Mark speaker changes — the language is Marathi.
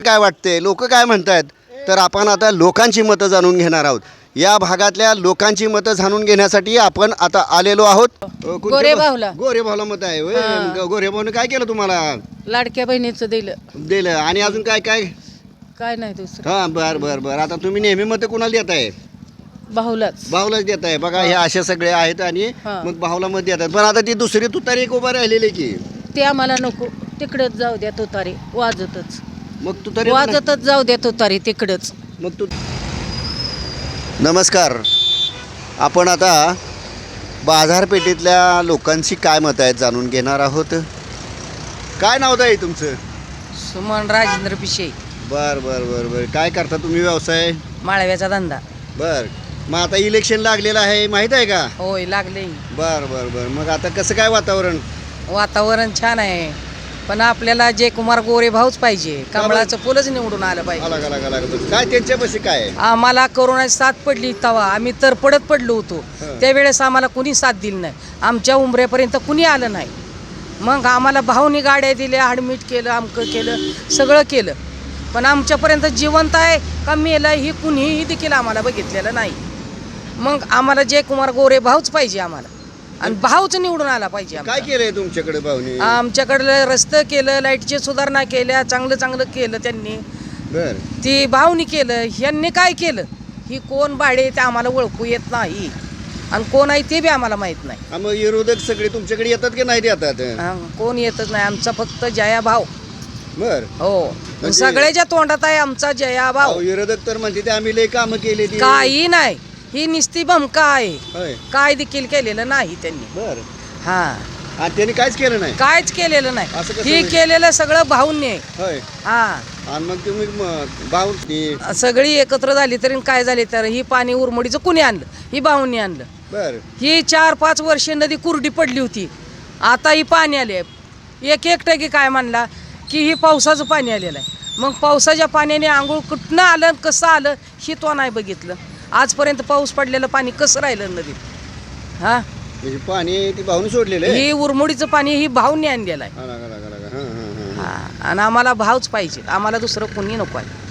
Speaker 1: काय वाटते? लोक काय म्हणतात तर आपण आता लोकांची मतं जाणून घेणार आहोत. या भागातल्या लोकांची मतं जाणून घेण्यासाठी आपण आता आलेलो आहोत. अ, कोणत्या
Speaker 2: गोरे
Speaker 1: भा-
Speaker 2: भाऊला.
Speaker 1: गोरे भाऊला मत आहे होय.
Speaker 2: हा.
Speaker 1: ग- गोरे भाऊने काय केलं तुम्हाला?
Speaker 2: लाडक्या बहिणीचं दिलं.
Speaker 1: दिलं. आणि अजून काय काय?
Speaker 2: काय नाही दुसरं.
Speaker 1: हा बर बर बर. आता तुम्ही नेहमी मतं कुणाला देत आहे
Speaker 2: भाऊलाच
Speaker 1: भाऊलाच देत आहे. बघा हे असे सगळे आहेत आणि
Speaker 2: हा.
Speaker 1: मग भाऊला मत देतात पण आता ती दुसरी तुतारी एक उभा राहिलेली की?
Speaker 2: ते आम्हाला नको. तिकडच जाऊ द्या तुतारी. वाजतच.
Speaker 1: मग तुतारी
Speaker 2: वाजतच जाऊ द्या तुतारी तिकडच.
Speaker 1: मग तू नमस्कार. आपण आता बाजारपेठेतल्या लोकांची काय मत आहेत जाणून घेणार आहोत. काय नाव आहे तुमचं?
Speaker 2: सुमन राजेंद्र पिशे.
Speaker 1: बर बर बर बर. काय करता तुम्ही व्यवसाय?
Speaker 2: माळव्याचा धंदा.
Speaker 1: बर. मग आता इलेक्शन लागलेलं आहे माहीत आहे का?
Speaker 2: होय लागले.
Speaker 1: बर बर बर. मग आता कसं काय वातावरण?
Speaker 2: वातावरण छान आहे. पण आपल्याला जे कुमार गोरे भाऊच पाहिजे. कमळाचं फुलच निवडून आलं पाहिजे.
Speaker 1: अलग अलग अलग काय त्यांच्यापाशी काय आहे?
Speaker 2: आम्हाला कोरोनाची साथ पडली तेव्हा आम्ही तर पडत पडलो होतो.
Speaker 1: हं.
Speaker 2: त्यावेळेस आम्हाला कुणी साथ दिली नाही. आमच्या उंबऱ्यापर्यंत कुणी आलं नाही. मग आम्हाला भाऊनी गाड्या दिल्या हाडमीट केलं अमकं केलं सगळं केलं. पण आमच्यापर्यंत जिवंत आहे का मेलं ही कुणीही देखील आम्हाला बघितलेलं नाही. मग आम्हाला जय कुमार गोरे भाऊच पाहिजे आम्हाला. आणि भाऊच निवडून आला पाहिजे
Speaker 1: काय
Speaker 2: आम्हाला.
Speaker 1: केलंय तुमच्याकडे भाऊनी?
Speaker 2: आमच्याकडलं रस्तं केलं लाईटची सुधारणा केल्या चांगलं चांगलं केलं त्यांनी.
Speaker 1: बर.
Speaker 2: ती भावनी केलं ह्यांनी काय केलं? ही कोण बाळे ते आम्हाला ओळखू येत नाही. आणि कोण आहे ते बी आम्हाला माहीत नाही.
Speaker 1: हा, मग विरोधक सगळे तुमच्याकडे येतात की नाही येतात
Speaker 2: हं, कोण येतच नाही. आमचा फक्त जया भाव
Speaker 1: बर.
Speaker 2: हो.
Speaker 1: म्हणजे-
Speaker 2: सगळ्याच्या तोंडात आहे आमचा जया
Speaker 1: अहो, विरोधक तर म्हणते ते आम्ही लय कामं केली ती
Speaker 2: काही नाही. ही निस्ती भमका आहे.
Speaker 1: होय.
Speaker 2: काय देखील केलेलं नाही त्यांनी.
Speaker 1: बर.
Speaker 2: हा.
Speaker 1: आणि त्यांनी काहीच केलं नाही.
Speaker 2: कायच केलेलं
Speaker 1: असं
Speaker 2: नाही
Speaker 1: कसं
Speaker 2: ही
Speaker 1: होईल?
Speaker 2: केलेलं सगळं भाऊंनी आहे.
Speaker 1: होय.
Speaker 2: हा.
Speaker 1: आणि मग तुम्ही म- भाऊ ती
Speaker 2: सगळी एकत्र झाली तरी काय झाली तर ही पाणी उरमडीचं कुणी आणलं? ही भाऊंनी आणलं.
Speaker 1: बर.
Speaker 2: ही चार पाच वर्ष नदी कुरडी पडली होती. आता ही पाणी आले एक एक टक्के काय म्हणला की ही पावसाचं पाणी आलेलं आहे. मग पावसाच्या पाण्याने आंघोळ कुठनं आलं आणि कसं आलं हे तो नाही बघितलं. आजपर्यंत पाऊस पडलेलं पाणी कसं राहिलं नदीत? हा?
Speaker 1: म्हणजे पाणी ती भाऊन सोडलेलं आहे?
Speaker 2: ही उरमुडीचं पाणी ही भावनी आणलेलं आहे
Speaker 1: हां हां हां
Speaker 2: हा आणि आम्हाला भावच पाहिजे आम्हाला दुसरं कोणी नको आहे.